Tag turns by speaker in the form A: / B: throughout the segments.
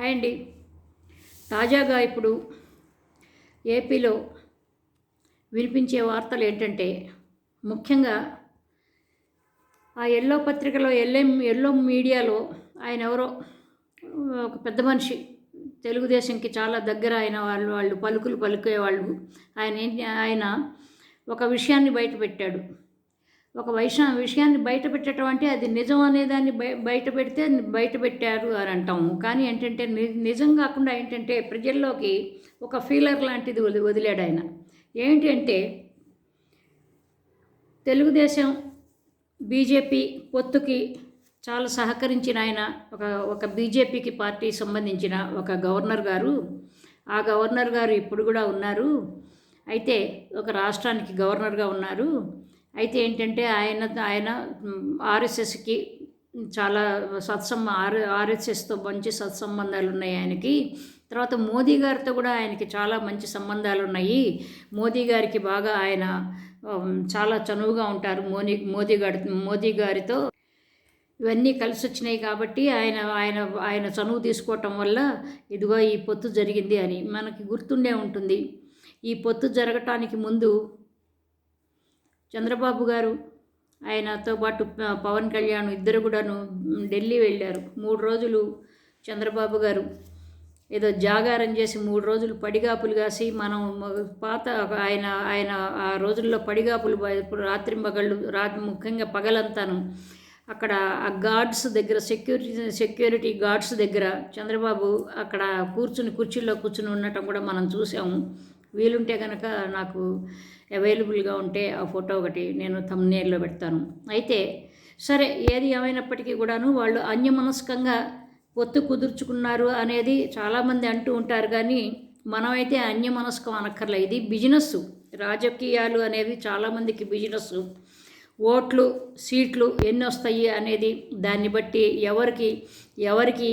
A: Hi అండి. తాజాగా ఇప్పుడు ఏపీలో వినిపించే వార్తలు ఏంటంటే ముఖ్యంగా ఆ ఎల్లో పత్రికలో ఎల్ఎం ఎల్లో మీడియాలో ఆయన ఎవరో ఒక పెద్ద మనిషి తెలుగుదేశంకి చాలా దగ్గర అయిన వాళ్ళు వాళ్ళు పలుకులు పలికే వాళ్ళు ఆయన ఆయన ఒక విషయాన్ని బయటపెట్టాడు. ఒక వైష విషయాన్ని బయట పెట్టడం అంటే అది నిజం అనేదాన్ని బయ బయట పెడితే బయట పెట్టారు అని అంటాము. కానీ ఏంటంటే ని- నిజం కాకుండా ఏంటంటే ప్రజల్లోకి ఒక ఫీలర్ లాంటిది వది వదిలాడు ఆయన. ఏంటంటే తెలుగుదేశం బీజేపీ పొత్తుకి చాలా సహకరించిన ఆయన ఒక ఒక బీజేపీకి పార్టీ సంబంధించిన ఒక గవర్నర్ గారు. ఆ గవర్నర్ గారు ఇప్పుడు కూడా ఉన్నారు. అయితే ఒక రాష్ట్రానికి గవర్నర్గా ఉన్నారు. అయితే ఏంటంటే ఆయన ఆయన ఆర్ఎస్ఎస్కి చాలా సత్సంబ ఆర్ ఆర్ఎస్ఎస్తో మంచి సత్సంబంధాలు ఉన్నాయి ఆయనకి. తర్వాత మోదీ గారితో కూడా ఆయనకి చాలా మంచి సంబంధాలు ఉన్నాయి మోదీ గారికి బాగా ఆయన చాలా చనువుగా ఉంటారు మోదీ మోదీ గారి మోదీ గారితో. ఇవన్నీ కలిసి వచ్చినాయి కాబట్టి ఆయన ఆయన ఆయన చనువు తీసుకోవటం వల్ల ఇదిగో ఈ పొత్తు జరిగింది అని మనకి గుర్తుండే ఉంటుంది. ఈ పొత్తు జరగటానికి ముందు చంద్రబాబు గారు ఆయనతో పాటు పవన్ కళ్యాణ్ ఇద్దరు కూడాను ఢిల్లీ వెళ్ళారు. మూడు రోజులు చంద్రబాబు గారు ఏదో జాగారం చేసి మూడు రోజులు పడిగాపులు కాసి మనం పాత ఆయన ఆయన ఆ రోజుల్లో పడిగాపులు రాత్రి పగళ్ళు రాత్రి ముఖ్యంగా పగలంతాను అక్కడ ఆ గార్డ్స్ దగ్గర సెక్యూరిటీ సెక్యూరిటీ గార్డ్స్ దగ్గర చంద్రబాబు అక్కడ కూర్చుని కుర్చీలో కూర్చుని ఉండటం కూడా మనం చూసాము. వీలుంటే కనుక నాకు అవైలబుల్గా ఉంటే ఆ ఫోటో ఒకటి నేను తమ్నేర్లో పెడతాను. అయితే సరే ఏది ఏమైనప్పటికీ కూడాను వాళ్ళు అన్యమనస్కంగా పొత్తు కుదుర్చుకున్నారు అనేది చాలామంది అంటూ ఉంటారు కానీ మనమైతే అన్యమనస్కం అనక్కర్లే ఇది బిజినెస్ రాజకీయాలు అనేవి చాలామందికి బిజినెస్ ఓట్లు సీట్లు ఎన్ని వస్తాయి అనేది దాన్ని బట్టి ఎవరికి ఎవరికి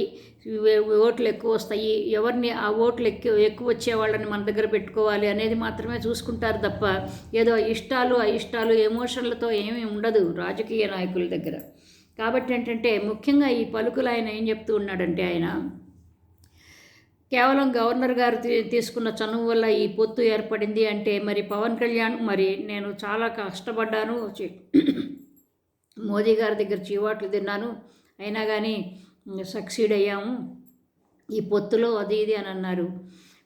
A: ఓట్లు ఎక్కువ వస్తాయి ఎవరిని ఆ ఓట్లు ఎక్కువ ఎక్కువ వచ్చే వాళ్ళని మన దగ్గర పెట్టుకోవాలి అనేది మాత్రమే చూసుకుంటారు తప్ప ఏదో ఇష్టాలు అయిష్టాలు ఎమోషన్లతో ఏమీ ఉండదు రాజకీయ నాయకుల దగ్గర. కాబట్టి ఏంటంటే ముఖ్యంగా ఈ పలుకులు ఆయన ఏం చెప్తూ ఉన్నాడంటే ఆయన కేవలం గవర్నర్ గారు తీసుకున్న చనువు వల్ల ఈ పొత్తు ఏర్పడింది అంటే మరి పవన్ కళ్యాణ్ మరి నేను చాలా కష్టపడ్డాను. మోదీ గారి దగ్గర చీవాట్లు తిన్నాను. అయినా కానీ సక్సీడ్ అయ్యాము. ఈ పొత్తులో అది ఇది అని అన్నారు.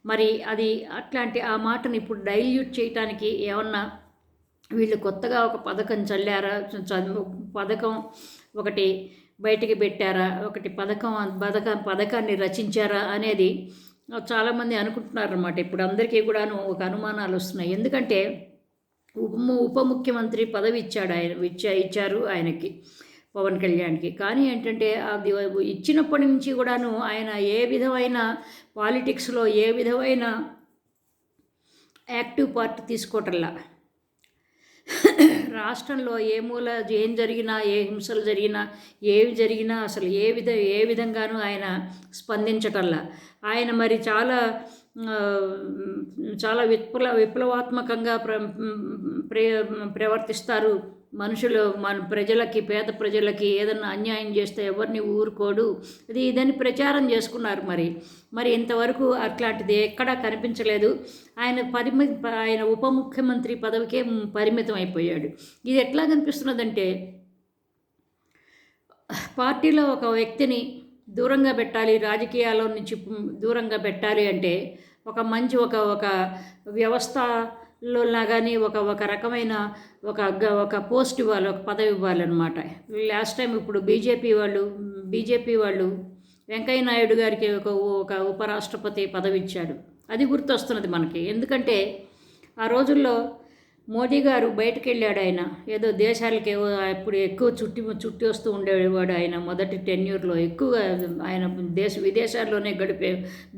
A: మరి అది అట్లాంటి ఆ మాటను ఇప్పుడు డైల్యూట్ చేయటానికి ఏమన్నా వీళ్ళు కొత్తగా ఒక పథకం చల్లారా పథకం ఒకటి బయటికి పెట్టారా? ఒకటి పథకం పథక పథకాన్ని రచించారా అనేది చాలామంది అనుకుంటున్నారు అనమాట ఇప్పుడు అందరికీ కూడాను ఒక అనుమానాలు వస్తున్నాయి. ఎందుకంటే ఉప ఉప ముఖ్యమంత్రి పదవి ఇచ్చాడు ఆయన ఇచ్చా ఇచ్చారు ఆయనకి పవన్ కళ్యాణ్కి. కానీ ఏంటంటే అది ఇచ్చినప్పటి నుంచి కూడాను ఆయన ఏ విధమైన పాలిటిక్స్లో ఏ విధమైన యాక్టివ్ పార్ట్ తీసుకోవటంలా. రాష్ట్రంలో ఏ మూల ఏం జరిగినా ఏ హింసలు జరిగినా ఏవి జరిగినా అసలు ఏ విధ ఏ విధంగానూ ఆయన స్పందించటల్లా. ఆయన మరి చాలా చాలా విప్ల విప్లవాత్మకంగా ప్ర ప్రే ప్రవర్తిస్తారు మనుషులు మన ప్రజలకి పేద ప్రజలకి ఏదన్నా అన్యాయం చేస్తే ఎవరిని ఊరుకోడు. ఇది ఇదని ప్రచారం చేసుకున్నారు మరి. మరి ఇంతవరకు అట్లాంటిది ఎక్కడా కనిపించలేదు. ఆయన పరిమి ఆయన ఉప ముఖ్యమంత్రి పదవికే పరిమితం అయిపోయాడు. ఇది ఎట్లా కనిపిస్తున్నదంటే పార్టీలో ఒక వ్యక్తిని దూరంగా పెట్టాలి రాజకీయాల నుంచి దూరంగా పెట్టాలి అంటే ఒక మంచి ఒక ఒక వ్యవస్థలో కానీ ఒక ఒక రకమైన ఒక గ- ఒక పోస్ట్ ఇవ్వాలి ఒక పదవి ఇవ్వాలన్నమాట. లాస్ట్ టైం ఇప్పుడు బీజేపీ వాళ్ళు బీజేపీ వాళ్ళు వెంకయ్య నాయుడు గారికి ఒక ఒక ఉపరాష్ట్రపతి పదవి ఇచ్చాడు. అది గుర్తొస్తున్నది మనకి. ఎందుకంటే ఆ రోజుల్లో మోదీ గారు బయటకు వెళ్ళాడు ఆయన. ఏదో దేశాలకు ఏవో ఇప్పుడు ఎక్కువ చుట్టి చుట్టి వస్తూ ఉండేవాడు ఆయన మొదటి టెన్యూర్లో ఎక్కువగా ఆయన దేశ విదేశాల్లోనే గడిపే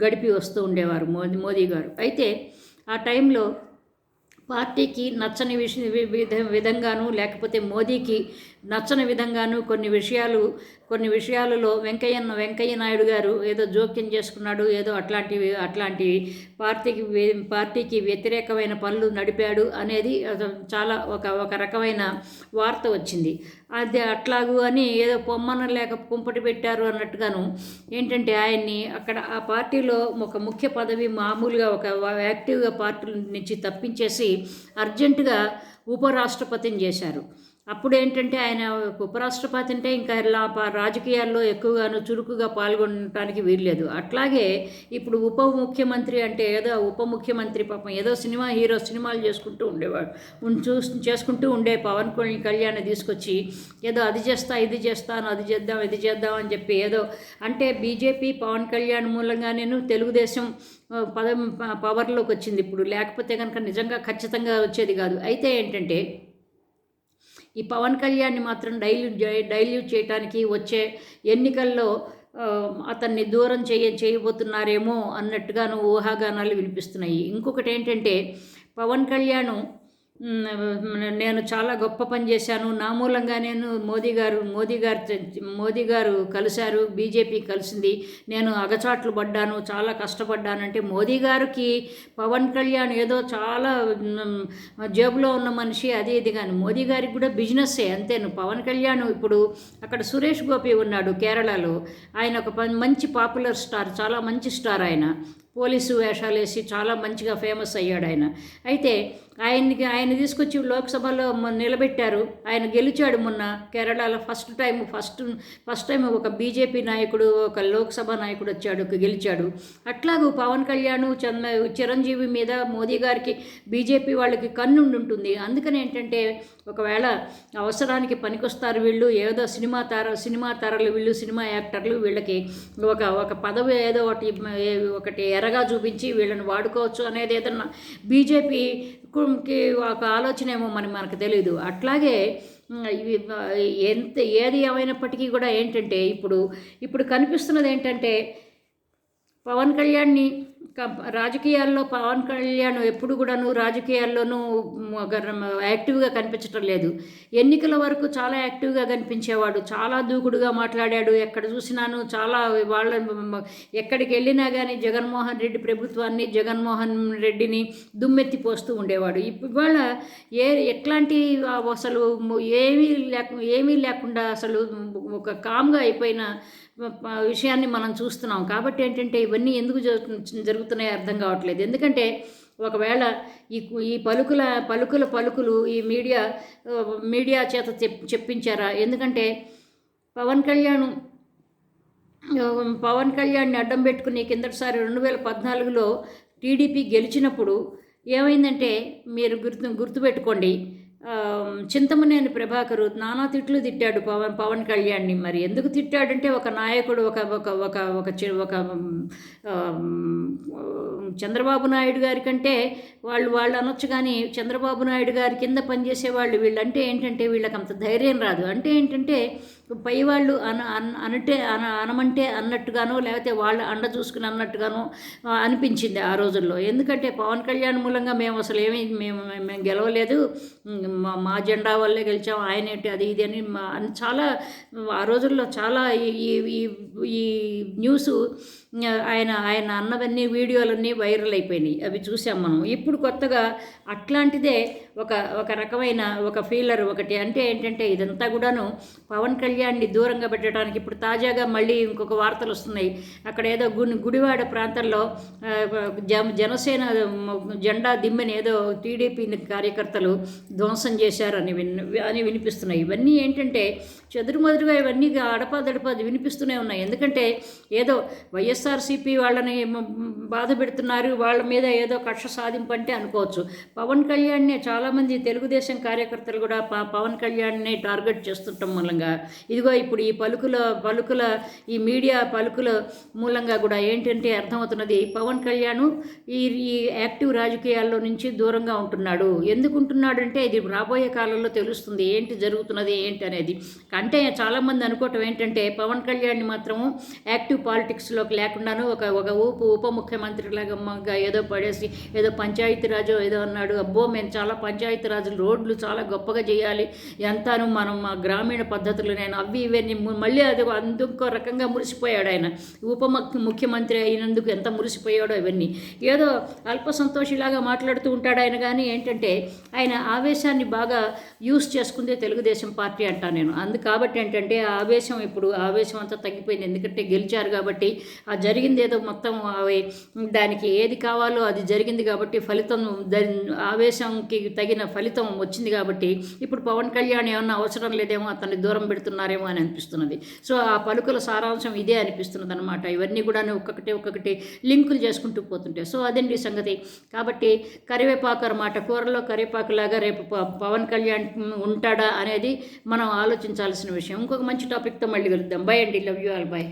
A: గడిపి వస్తూ ఉండేవారు మోదీ మోదీ గారు. అయితే ఆ టైంలో పార్టీకి నచ్చని విష విధ విధంగాను లేకపోతే మోదీకి నచ్చని విధంగాను కొన్ని విషయాలు కొన్ని విషయాలలో వెంకయ్య వెంకయ్య నాయుడు గారు ఏదో జోక్యం చేసుకున్నాడు ఏదో అట్లాంటివి అట్లాంటివి పార్టీకి పార్టీకి వ్యతిరేకమైన పనులు నడిపాడు అనేది చాలా ఒక ఒక రకమైన వార్త వచ్చింది. అది అట్లాగు అని ఏదో పొమ్మన లేక కుంపటి పెట్టారు అన్నట్టుగాను ఏంటంటే ఆయన్ని అక్కడ ఆ పార్టీలో ఒక ముఖ్య పదవి మామూలుగా ఒక యాక్టివ్గా పార్టీ నుంచి తప్పించేసి అర్జెంటుగా ఉపరాష్ట్రపతిని చేశారు. అప్పుడు ఏంటంటే ఆయన ఉపరాష్ట్రపతి అంటే ఇంకా ఇలా రాజకీయాల్లో ఎక్కువగాను చురుకుగా పాల్గొనడానికి వీల్లేదు. అట్లాగే ఇప్పుడు ఉప ముఖ్యమంత్రి అంటే ఏదో ఉప ముఖ్యమంత్రి పాపం ఏదో సినిమా హీరో సినిమాలు చేసుకుంటూ ఉండేవాడు. చూ చేసుకుంటూ ఉండే పవన్ కళ్యాణ్ కళ్యాణ్ తీసుకొచ్చి ఏదో అది చేస్తా ఇది చేస్తాను అది చేద్దాం ఇది చేద్దాం అని చెప్పి ఏదో అంటే బీజేపీ పవన్ కళ్యాణ్ మూలంగా నేను తెలుగుదేశం పదం ప- పవర్లోకి వచ్చింది ఇప్పుడు. లేకపోతే కనుక నిజంగా ఖచ్చితంగా వచ్చేది కాదు. అయితే ఏంటంటే ఈ పవన్ కళ్యాణ్ని మాత్రం డైల్యూట్ డైల్యూట్ చేయడానికి వచ్చే ఎన్నికల్లో అతన్ని దూరం చేయ చేయబోతున్నారేమో అన్నట్టుగాను ఊహాగానాలు వినిపిస్తున్నాయి. ఇంకొకటి ఏంటంటే పవన్ కళ్యాణ్ నేను చాలా గొప్ప పని చేశాను. నా మూలంగా నేను మోదీ గారు మోదీ గారు మోదీ గారు కలిశారు బీజేపీ కలిసింది. నేను అగచాట్లు పడ్డాను చాలా కష్టపడ్డానంటే మోదీ గారికి పవన్ కళ్యాణ్ ఏదో చాలా జేబులో ఉన్న మనిషి అది ఇది కానీ మోదీ గారికి కూడా బిజినెస్సే అంతేను. పవన్ కళ్యాణ్ ఇప్పుడు అక్కడ సురేష్ గోపి ఉన్నాడు కేరళలో. ఆయన ఒక మంచి పాపులర్ స్టార్ చాలా మంచి స్టార్ ఆయన. పోలీసు వేషాలు వేసి చాలా మంచిగా ఫేమస్ అయ్యాడు ఆయన. అయితే ఆయనకి ఆయన తీసుకొచ్చి లోక్సభలో నిలబెట్టారు. ఆయన గెలిచాడు మొన్న కేరళలో first time first first time ఒక బీజేపీ నాయకుడు ఒక లోక్సభ నాయకుడు వచ్చాడు గెలిచాడు. అట్లాగూ పవన్ కళ్యాణ్ చంద్ర చిరంజీవి మీద మోదీ గారికి బీజేపీ వాళ్ళకి కన్నుండి ఉంటుంది అందుకని ఏంటంటే ఒకవేళ అవసరానికి పనికొస్తారు వీళ్ళు ఏదో సినిమా తార సినిమా తారలు వీళ్ళు సినిమా యాక్టర్లు వీళ్ళకి ఒక ఒక పదవి ఏదో ఒకటి ఒకటి ఎర్రగా చూపించి వీళ్ళని వాడుకోవచ్చు అనేది ఏదన్నా బీజేపీకి ఒక ఆలోచన ఏమో మరి మనకు తెలియదు అట్లాగే ఎంత ఏది ఏమైనప్పటికీ కూడా ఏంటంటే ఇప్పుడు ఇప్పుడు కనిపిస్తున్నది ఏంటంటే పవన్ కళ్యాణ్ని రాజకీయాల్లో పవన్ కళ్యాణ్ ఎప్పుడు కూడాను రాజకీయాల్లోనూ ఒక యాక్టివ్గా కనిపించటం లేదు. ఎన్నికల వరకు చాలా యాక్టివ్గా కనిపించేవాడు. చాలా దూకుడుగా మాట్లాడాడు. ఎక్కడ చూసినాను చాలా వాళ్ళ ఎక్కడికి వెళ్ళినా కానీ జగన్మోహన్ రెడ్డి ప్రభుత్వాన్ని జగన్మోహన్ రెడ్డిని దుమ్మెత్తి పోస్తూ ఉండేవాడు. ఇవాళ ఏ ఎట్లాంటి అసలు ఏమీ లేక ఏమీ లేకుండా అసలు ఒక కామ్గా అయిపోయిన విషయాన్ని మనం చూస్తున్నాం. కాబట్టి ఏంటంటే ఇవన్నీ ఎందుకు జరుగుతున్నాయో అర్థం కావట్లేదు. ఎందుకంటే ఒకవేళ ఈ ఈ పలుకుల పలుకుల పలుకులు ఈ మీడియా మీడియా చేత చెప్ చెప్పించారా? ఎందుకంటే పవన్ కళ్యాణ్ పవన్ కళ్యాణ్ని అడ్డం పెట్టుకుని కిందటిసారి రెండు వేల పద్నాలుగులో టీడీపీ గెలిచినప్పుడు ఏమైందంటే మీరు గుర్తు గుర్తుపెట్టుకోండి. చింతమనేని ప్రభాకరు నానా తిట్లు తిట్టాడు పవన్ పవన్ కళ్యాణ్ని. మరి ఎందుకు తిట్టాడంటే ఒక నాయకుడు ఒక ఒక ఒక ఒక ఒక చంద్రబాబు నాయుడు గారి కంటే వాళ్ళు వాళ్ళు అనొచ్చు కానీ చంద్రబాబు నాయుడు గారి కింద పనిచేసే వాళ్ళు వీళ్ళంటే ఏంటంటే వీళ్ళకి అంత ధైర్యం రాదు. అంటే ఏంటంటే పై వాళ్ళు అన అనటే అన అనమంటే అన్నట్టుగానో లేకపోతే వాళ్ళ అండ చూసుకుని అన్నట్టుగానో అనిపించింది ఆ రోజుల్లో. ఎందుకంటే పవన్ కళ్యాణ్ మూలంగా మేము అసలు ఏమీ మేము మేము గెలవలేదు. మా మా జెండా వల్లే గెలిచాం. ఆయన అది ఇది అని చాలా ఆ రోజుల్లో చాలా ఈ- ఈ న్యూస్ ఆయన ఆయన అన్నవన్నీ వీడియోలన్నీ వైరల్ అయిపోయినాయి. అవి చూసాం మనం. ఇప్పుడు కొత్తగా అట్లాంటిదే ఒక ఒక రకమైన ఒక ఫీలర్ ఒకటి. అంటే ఏంటంటే ఇదంతా కూడాను పవన్ కళ్యాణ్ని దూరంగా పెట్టడానికి ఇప్పుడు తాజాగా మళ్ళీ ఇంకొక వార్తలు వస్తున్నాయి. అక్కడ ఏదో గుడి గుడివాడ ప్రాంతంలో జ జనసేన జెండా దిమ్మని ఏదో టీడీపీ కార్యకర్తలు ధ్వంసం చేశారని విన్ అని వినిపిస్తున్నాయి. ఇవన్నీ ఏంటంటే చెదురుమదురుగా ఇవన్నీ అడపాదడపా వినిపిస్తూనే ఉన్నాయి. ఎందుకంటే ఏదో వైఎస్ వైఎస్ఆర్సీపీ వాళ్ళని బాధ పెడుతున్నారు. వాళ్ళ మీద ఏదో కక్ష సాధింపు అంటే అనుకోవచ్చు. పవన్ కళ్యాణ్నే చాలామంది తెలుగుదేశం కార్యకర్తలు కూడా పవన్ కళ్యాణ్నే టార్గెట్ చేస్తుండటం మూలంగా. ఇదిగో ఇప్పుడు ఈ పలుకుల పలుకుల ఈ మీడియా పలుకుల మూలంగా కూడా ఏంటంటే అర్థమవుతున్నది పవన్ కళ్యాణ్ ఈ ఈ యాక్టివ్ రాజకీయాల్లో నుంచి దూరంగా ఉంటున్నాడు. ఎందుకు ఉంటున్నాడంటే ఇది రాబోయే కాలంలో తెలుస్తుంది. ఏంటి జరుగుతున్నది ఏంటి అనేది. అంటే చాలామంది అనుకోవటం ఏంటంటే పవన్ కళ్యాణ్ని మాత్రం యాక్టివ్ పాలిటిక్స్లోకి లేకుండాను ఒక ఒక ఉప ఉప ముఖ్యమంత్రిలాగా ఏదో పడేసి ఏదో పంచాయతీరాజు ఏదో అన్నాడు అబ్బో మేము చాలా పంచాయతీరాజులు రోడ్లు చాలా గొప్పగా చేయాలి ఎంతను మనం మా గ్రామీణ పద్ధతులు నేను అవి ఇవన్నీ మళ్ళీ అది అందుకో రకంగా మురిసిపోయాడు ఆయన. ఉప ముఖ్య- ముఖ్యమంత్రి అయినందుకు ఎంత మురిసిపోయాడో ఇవన్నీ. ఏదో అల్ప సంతోషిలాగా మాట్లాడుతూ ఉంటాడు ఆయన కానీ ఏంటంటే ఆయన ఆవేశాన్ని బాగా యూస్ చేసుకుందే తెలుగుదేశం పార్టీ అంటా నేను. అందు కాబట్టి ఏంటంటే ఆవేశం ఇప్పుడు ఆవేశం అంతా తగ్గిపోయింది. ఎందుకంటే గెలిచారు కాబట్టి ఆ జరిగింది ఏదో మొత్తం అవి దానికి ఏది కావాలో అది జరిగింది కాబట్టి ఫలితం దాని ఆవేశంకి తగిన ఫలితం వచ్చింది కాబట్టి ఇప్పుడు పవన్ కళ్యాణ్ ఏమన్నా అవసరం లేదేమో అతన్ని దూరం పెడుతున్నారేమో అని అనిపిస్తున్నది. సో ఆ పలుకుల సారాంశం ఇదే అనిపిస్తున్నది అనమాట ఇవన్నీ కూడా ఒక్కొక్కటి ఒక్కొక్కటి లింకులు చేసుకుంటూ పోతుంటాయి సో అదండి సంగతి? కాబట్టి కరివేపాకు అనమాట కూరలో కరివేపాకులాగా రేపు పవన్ కళ్యాణ్ ఉంటాడా అనేది మనం ఆలోచించాల్సిన విషయం. ఇంకొక మంచి టాపిక్తో మళ్ళీ కలుద్దాం. బై అండి. Love you all by